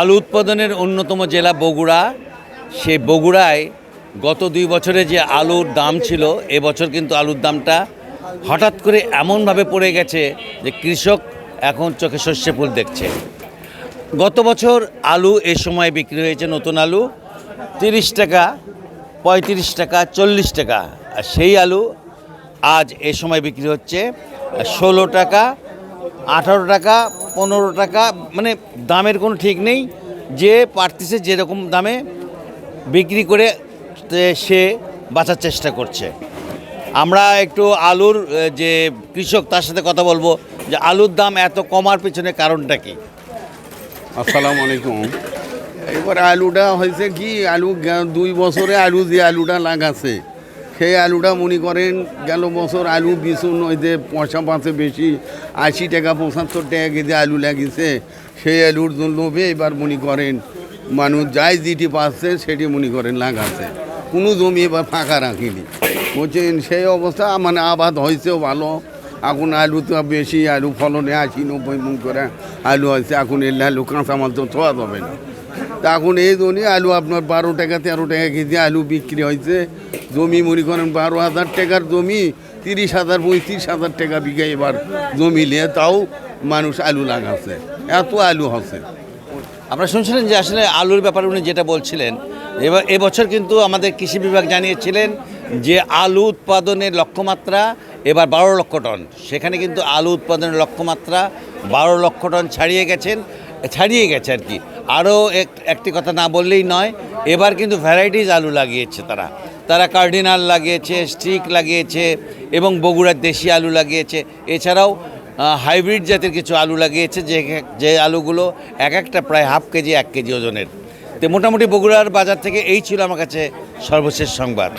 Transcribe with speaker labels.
Speaker 1: আলু উৎপাদনের অন্যতম জেলা বগুড়া। সে বগুড়ায় গত দুই বছরে যে আলুর দাম ছিল, এবছর কিন্তু আলুর দামটা হঠাৎ করে এমনভাবে পড়ে গেছে যে কৃষক এখন চোখে শস্যে ফুল দেখছে। গত বছর আলু এ সময় বিক্রি হয়েছে নতুন আলু তিরিশ টাকা, পঁয়ত্রিশ টাকা, চল্লিশ টাকা। আর সেই আলু আজ এ সময় বিক্রি হচ্ছে ষোলো টাকা আঠারো টাকা পনেরো টাকা মানে দামের কোনো ঠিক নেই। যে পারতেছে যেরকম দামে বিক্রি করে সে বাঁচার চেষ্টা করছে। আমরা একটু আলুর যে কৃষক তার সাথে কথা বলব যে আলুর দাম এত কমার পেছনে কারণটা কি?
Speaker 2: আসসালামু আলাইকুম। এবার আলুটা হয়েছে কি আলু দুই বছরে আলু যে আলুটা লাগাছে সেই আলুটা মনে করেন গেল বছর আলু বিছুন ওই যে পয়সা পাচ্ছে বেশি, আশি টাকা পঁচাত্তর টাকা কেজি আলু লাগিছে সেই আলুর লোভে এবার মনে করেন মানুষ যাই যেটি পাচ্ছে সেটি মনে করেন লাগাচ্ছে। কোনো জমি এবার ফাঁকা রাখিনি। বলছেন সেই অবস্থা মানে আবাদ হয়েছেও ভালো। এখন আলু তো বেশি, আলু ফলনে আশি নব্বই মন করে আলু হয়েছে, এখন এলে আলু কাঁচামাল তো থোয়া যাবে না। এখন এই জন্যই আলু আপনার বারো টাকা, তেরো টাকা কেজি আলু বিক্রি হয়েছে। জমি মনে করেন বারো হাজার টাকার জমি, তিরিশ হাজার, পঁয়ত্রিশ হাজার টাকা বিঘা এবার জমি নিয়ে তাও মানুষ আলু লাগাচ্ছে, এত আলু হচ্ছে।
Speaker 1: আমরা শুনছিলেন যে আসলে আলুর ব্যাপারে উনি যেটা বলছিলেন। এবার এবছর কিন্তু আমাদের কৃষি বিভাগ জানিয়েছিলেন যে আলু উৎপাদনের লক্ষ্যমাত্রা এবার বারো লক্ষ টন। সেখানে কিন্তু আলু উৎপাদনের লক্ষ্যমাত্রা বারো লক্ষ টন ছাড়িয়ে গেছেন। ছাড়িয়ে গেছে আর কি। আরও এক একটি কথা না বললেই নয়, এবার কিন্তু ভ্যারাইটিস আলু লাগিয়েছে তারা। তারা কার্ডিনাল লাগিয়েছে স্টিক লাগিয়েছে এবং বগুড়ার দেশি আলু লাগিয়েছে। এছাড়াও হাইব্রিড জাতের কিছু আলু লাগিয়েছে যে যে আলুগুলো এক একটা প্রায় হাফ কেজি, এক কেজি ওজনের। তো মোটামুটি বগুড়ার বাজার থেকে এই ছিল আমার কাছে সর্বশেষ সংবাদ।